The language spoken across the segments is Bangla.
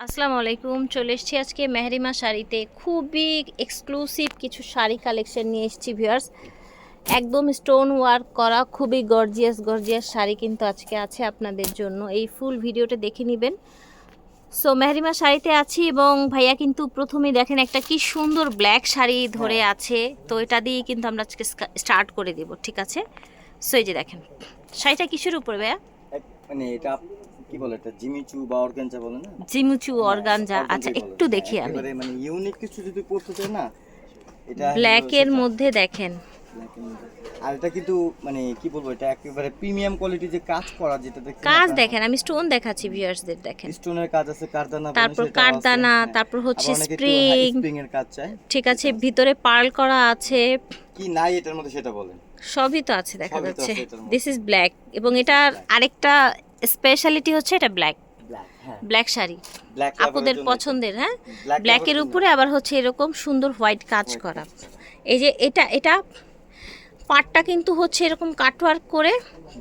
আসসালামু আলাইকুম চলে এসেছি আজকে মেহরিমা শাড়িতে। খুবই এক্সক্লুসিভ কিছু শাড়ি কালেকশন নিয়ে এসেছি ভিউয়ার্স একদম স্টোন ওয়ার্ক করা খুবই গর্জিয়াস গর্জিয়াস শাড়ি কিন্তু আজকে আছে আপনাদের জন্য। এই ফুল ভিডিওটা দেখে নেবেন। সো মেহরিমা শাড়িতে আছি এবং ভাইয়া কিন্তু প্রথমেই দেখেন একটা কি সুন্দর ব্ল্যাক শাড়ি ধরে আছে। তো এটা দিয়ে কিন্তু আমরা আজকে স্টার্ট করে দেব ঠিক আছে? সো এই যে দেখেন শাড়িটা কিসের উপরে ভাইয়া? মানে এটা কি বলে এটা? জিমিচু বা অর্গানজা বলে না? জিমুচু অর্গানজা। আচ্ছা একটু দেখি আমি। মানে ইউনিক কিছু যদি পড়তে চাই না এটা ব্ল্যাকের হলো মধ্যে দেখেন। এর। আর এটা কিন্তু মানে কি বলব এটা একেবারে প্রিমিয়াম কোয়ালিটি যে কাজ করা যেটা দেখছি কাজ দেখেন আমি স্টোন দেখাচ্ছি ভিউয়ার্সদের দেখেন। স্টোনের কাজ আছে কারদানা তারপর কারদানা হ্যাঁ। তারপর হচ্ছে স্প্রিং স্প্রিং এর কাজ চায়। ঠিক আছে ভিতরে পার্ল করা আছে। কি নাই এটার মধ্যে সেটা বলেন। সবই তো আছে দেখা যাচ্ছে। দিস ইজ ব্ল্যাক এবং এটার আরেকটা স্পেশালিটি হচ্ছে এটা ব্ল্যাক ব্ল্যাক শাড়ি। আপুদের পছন্দের হ্যাঁ? ব্ল্যাকের উপরে আবার হচ্ছে এরকম সুন্দর হোয়াইট কাজ করা। এই যে এটা এটা পাটটা কিন্তু হচ্ছে এরকম কাটওয়ার্ক করে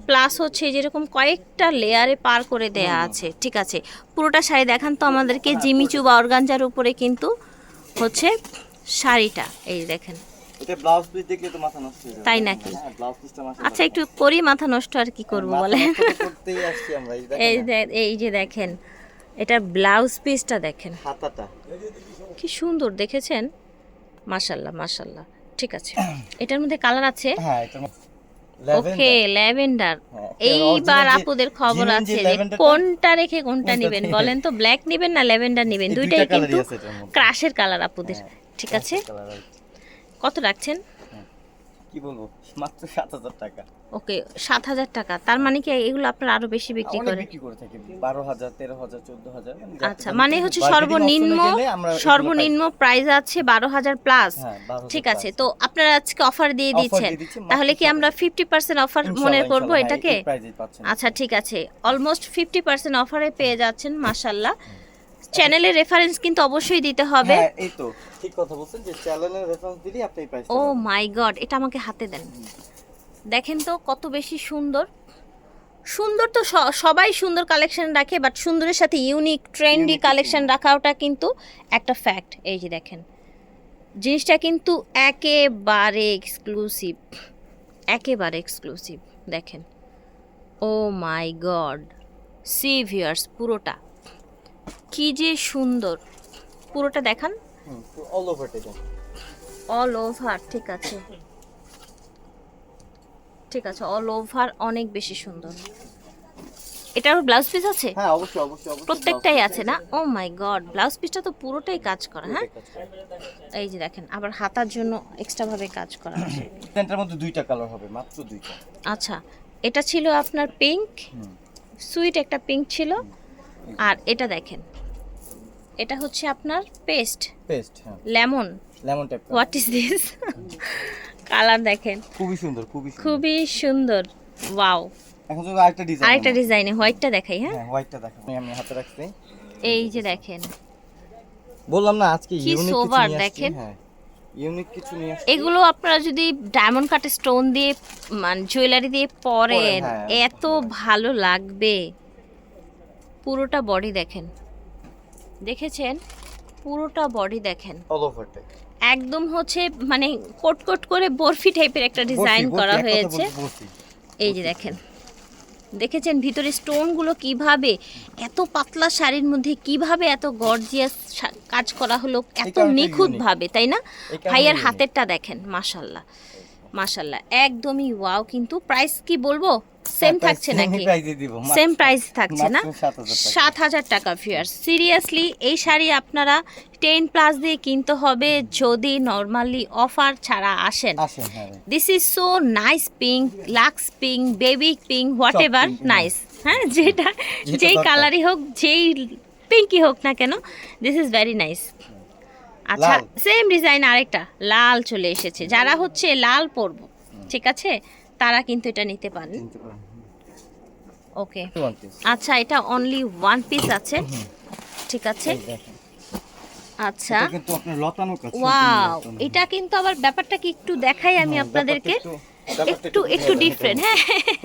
প্লাস হচ্ছে যেরকম কয়েকটা লেয়ারে পার করে দেয়া আছে ঠিক আছে? পুরোটা শাড়ি দেখান তো আমাদেরকে জিমিচু বা অর্গানজার উপরে কিন্তু হচ্ছে শাড়িটা। এই দেখেন। এটা ব্লাউজ পিস দেখলে তো মাথা নষ্ট হয়ে তাই নাকি? হ্যাঁ ব্লাউজ পিসটা মাথা আচ্ছা একটু করি মাথা নষ্ট আর কি করব বলে করতেই আসছি আমরা এই এই যে- এই যে দেখেন এটার ব্লাউজ পিসটা দেখেন। হাতাটা। কি সুন্দর দেখেছেন? মাশাল্লাহ মাশাল্লাহ। ঠিক আছে এটার মধ্যে কালার আছে? হ্যাঁ এটা ওকে ল্যাভেন্ডার। হ্যাঁ, এইবার আপুদের খবর আছে যে কোনটা রেখে কোনটা নেবেন বলেন তো? ব্ল্যাক নেবেন না ল্যাভেন্ডার নেবেন? দুইটাই কিন্তু। ক্রাশের কালার আপুদের। ঠিক আছে। কত রাখছেন? কি বলব? মাত্র সাত হাজার টাকা। ওকে সাত হাজার টাকা। তার মানে কি এগুলো আপনারা আরও বেশি বিক্রি অনেক করে বিক্রি করে থাকি। বারো হাজার তেরো হাজার চোদ্দ হাজার মানে আচ্ছা মানে হচ্ছে সর্বনিম্ন সর্বনিম্ন প্রাইস আছে বারো হাজার প্লাস। হ্যাঁ, 12,000 ঠিক আছে তো আপনারা আজকে অফার দিয়ে দিচ্ছেন তাহলে কি আমরা ফিফটি পার্সেন্ট অফার মনে করব এটাকে। আচ্ছা ঠিক আছে। অলমোস্ট ফিফটি পার্সেন্ট অফারে পেয়ে যাচ্ছেন মাসাল্লাহ চ্যানেলের রেফারেন্স কিন্তু অবশ্যই দিতে হবে। হ্যাঁ, এই তো। ঠিক কথা বলছেন যে চ্যানেলের রেফারেন্স দিলেই আপনি প্রাইস ও মাই গড এটা আমাকে হাতে দেন। দেখেন তো কত বেশি সুন্দর। সুন্দর তো সবাই সুন্দর কালেকশন রাখে বাট সুন্দরের সাথে ইউনিক ট্রেন্ডি কালেকশন রাখাটা কিন্তু একটা ফ্যাক্ট এই যে দেখেন জিনিসটা কিন্তু একেবারে এক্সক্লুসিভ একেবারে এক্সক্লুসিভ দেখেন। Oh my God see viewers পুরোটা। কি যে সুন্দর। পুরোটা দেখান। অল ওভার অল ওভার ঠিক আছে। ঠিক আছে অল ওভার অনেক বেশি সুন্দর। এটার ব্লাউজ পিস আছে? হ্যাঁ অবশ্যই অবশ্যই অবশ্যই প্রত্যেকটাই আছে না? ও মাই গড ব্লাউজ পিসটা তো পুরোটাই কাজ করা হ্যাঁ? এই যে দেখেন আবার হাতার জন্য এক্সট্রা ভাবে কাজ করা আছে। প্যান্টের মধ্যে দুইটা কালার হবে মাত্র দুইটা। আচ্ছা এটা ছিল আপনার পিঙ্ক সুইট একটা পিঙ্ক ছিল। আর এটা দেখেন এটা হচ্ছে আপনার পেস্ট। পেস্ট হ্যাঁ। Lemon. Lemon type what is this colour দেখেন। খুবই সুন্দর খুবই সুন্দর। খুবই সুন্দর। ওয়াও এখন যদি আরেকটা ডিজাইন আরেকটা ডিজাইনে হোয়াইটটা দেখাই হ্যাঁ? হ্যাঁ হোয়াইটটা দেখো আমি হাতে রাখছি। এই যে দেখেন। বললাম না আজকে ইউনিক কিছু সোবার দেখেন। হ্যাঁ ইউনিক কিছু নিয়ে আসছি। এগুলো আপনারা যদি ডায়মন্ড কাটে স্টোন দিয়ে মানে জুয়েলারি দিয়ে পরেন হ্যাঁ। এত ভালো লাগবে। পুরোটা বডি দেখেন। দেখেছেন? পুরোটা বডি দেখেন। অল একদম হচ্ছে মানে কোট কোট করে বরফি টাইপের একটা ডিজাইন করা হয়েছে। এই যে দেখেন। দেখেছেন ভিতরে স্টোনগুলো কীভাবে? এত পাতলা শাড়ির মধ্যে কীভাবে এত গর্জিয়াস কাজ করা হলো? এত কারণে তো নিখুঁত ভাবে তাই না? ভাইয়ের হাতেরটা দেখেন মাশাল্লাহ মাশাল্লাহ একদমই ওয়াও কিন্তু প্রাইস কি বলব? সেম থাকছে নাকি? সেম প্রাইস থাকছে না? সাত হাজার টাকা। ফিয়ার সিরিয়াসলি এই শাড়ি আপনারা টেন প্লাস দিয়ে কিনতে হবে যদি নর্মালি অফার ছাড়া আসেন। হ্যাঁ this is so nice pink lux pink baby pink whatever হ্যাঁ। নাইস হ্যাঁ যেটা যেটা যেই কালারই হোক যেই পিঙ্কই হোক না কেন দিস ইজ ভেরি নাইস আচ্ছা সেম ডিজাইন আরেকটা লাল চলে এসেছে। যারা হচ্ছে লাল পরব ঠিক আছে? তারা কিন্তু এটা নিতে পারেন। ওকে আচ্ছা এটা অনলি ওয়ান পিস আছে। ঠিক আছে? আচ্ছা। এটা কিন্তু আপনার লতানো কাজ ওয়াও এটা কিন্তু আবার ব্যাপারটা কি একটু দেখাই আমি আপনাদেরকে? একটু একটু ডিফারেন্ট হ্যাঁ।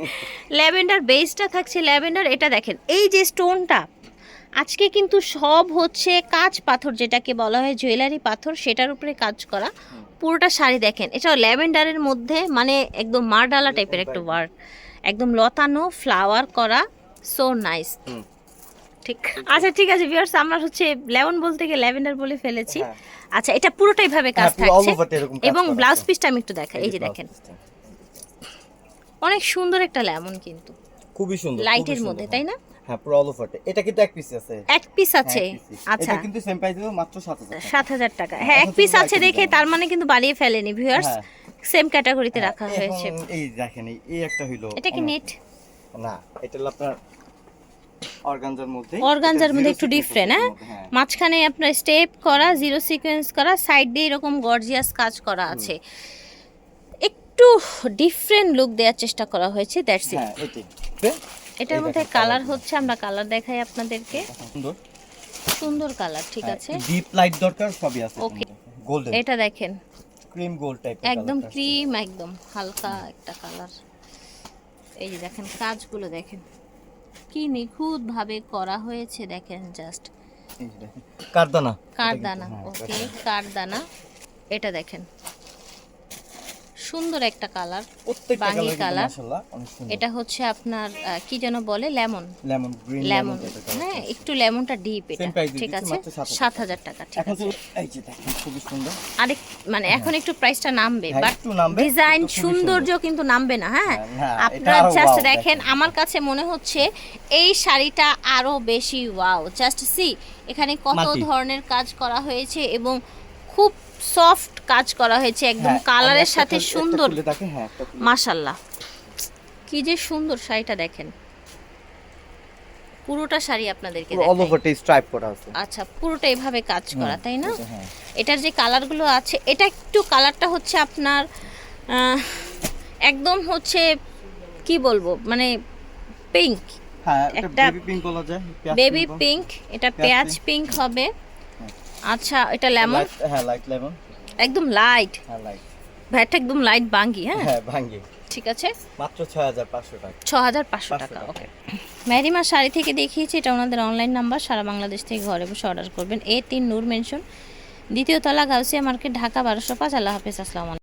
ল্যাভেন্ডার বেসটা থাকছে ল্যাভেন্ডার এটা দেখেন। এই যে স্টোনটা আজকে কিন্তু সব হচ্ছে কাঁচ পাথর যেটাকে বলা হয় জুয়েলারি পাথর সেটার উপরে কাজ করা। পুরোটা শাড়ি দেখেন এটা ল্যাভেন্ডারের মধ্যে মানে একদম মারডালা টাইপের একটা ওয়ার্ক একদম লতানো ফ্লাওয়ার করা সো নাইস ঠিক। আচ্ছা ঠিক আছে ভিউয়ার্স আমরা হচ্ছে লেমন বলতে গিয়ে ল্যাভেন্ডার বলে ফেলেছি। হ্যাঁ। আচ্ছা এটা পুরোটাই ভাবে কাজ হ্যাঁ, থাকছে। কাজ এবং ব্লাউজ পিসটা আমি একটু দেখাই এই যে দেখেন। অনেক সুন্দর একটা লেমন কিন্তু। খুবই সুন্দর লাইটের মধ্যে তাই না? হ্যাঁ পুরো অল ওভার এটা কিন্তু এক পিস আছে। এক পিস আছে। হ্যাঁ, ই। আচ্ছা। এটা কিন্তু সেম প্রাইস দেবো মাত্র 7000 সাত হাজার টাকা। হ্যাঁ এক পিস আছে দেখে তার মানে কিন্তু বাড়িয়ে ফেলেনি ভিউয়ার্স। সেম ক্যাটাগরিতে রাখা হয়েছে। এই দেখেন এই- একটা হইল এটা কি নেট না এটা আপনার অর্গানজার মধ্যে। অর্গানজার মধ্যে একটু ডিফারেন্ট হ্যাঁ? হ্যাঁ। মাঝখানে আপনার স্টেপ করা জিরো সিকোয়েন্স করা সাইড দিয়ে এরকম গর্জিয়াস কাজ করা আছে। একটু ডিফারেন্ট লুক দেওয়ার চেষ্টা করা হয়েছে দ্যাটস ইট হ্যাঁ এটার মধ্যে কালার হচ্ছে আমরা কালার দেখাই আপনাদেরকে। সুন্দর। সুন্দর কালার ঠিক আছে? ডিপ লাইট দরকার সবই আছে Okay. গোল্ডেন এটা দেখেন। ক্রিম গোল্ড টাইপ একদম ক্রিম একদম হালকা একটা কালার এই যে দেখেন কাজগুলো দেখেন। কি নিখুঁত ভাবে করা হয়েছে দেখেন জাস্ট কারদানা। কারদানা হ্যাঁ, ওকে কারদানা। এটা দেখেন। সুন্দর একটা কালার বাঙ্গি কালার এটা হচ্ছে আপনার কি যেন বলে লেমন। লেমন লেমন হ্যাঁ একটু লেমনটা ডিপ এটা ঠিক আছে? 7,000 সাত হাজার টাকা। ঠিক আছে? এই যে দেখেন খুবই সুন্দর। আরেক মানে এখন একটু প্রাইসটা নামবে হ্যাঁ, বাট ডিজাইন সৌন্দর্য কিন্তু নামবে না হ্যাঁ? হ্যাঁ, হ্যাঁ, আপনারা জাস্ট দেখেন। আমার কাছে মনে হচ্ছে এই শাড়িটা আরও বেশি ওয়াও জাস্ট সি এখানে কত ধরনের কাজ করা হয়েছে এবং খুব সফট কাজ করা হয়েছে একদম হ্যাঁ, কালারের সাথে সুন্দর। হ্যাঁ, মাশাল্লাহ কি যে সুন্দর শাড়িটা দেখেন। পুরোটা শাড়ি আপনাদেরকে টা stripe করা আছে। আচ্ছা পুরোটা এভাবে কাজ করা তাই না? হ্যাঁ। এটার যে কালারগুলো আছে এটা একটু কালারটা হচ্ছে আপনার একদম হচ্ছে কি বলব মানে পিঙ্ক হ্যাঁ, একটা বেবি পিঙ্ক এটা পেঁয়াজ পিঙ্ক হবে। আচ্ছা এটা লেমন হ্যাঁ, light lemon, একদম লাইট হ্যাঁ। ভ্যাটটা একদম লাইট বাঙ্গি হ্যাঁ হ্যাঁ, ভাঙ্গি। ঠিক আছে মাত্র 6500 টাকা। ছ হাজার পাঁচশো টাকা। ওকে ম্যারিমা শাড়ি থেকে দেখিয়েছি এটা ওনাদের অনলাইন নাম্বার সারা বাংলাদেশ থেকে ঘরে বসে অর্ডার করবেন এ তিন নূর মেনশন দ্বিতীয় তলা গাউসিয়া মার্কেট ঢাকা বারোশো পাঁচ আল্লাহ হাফিজ আসসালামু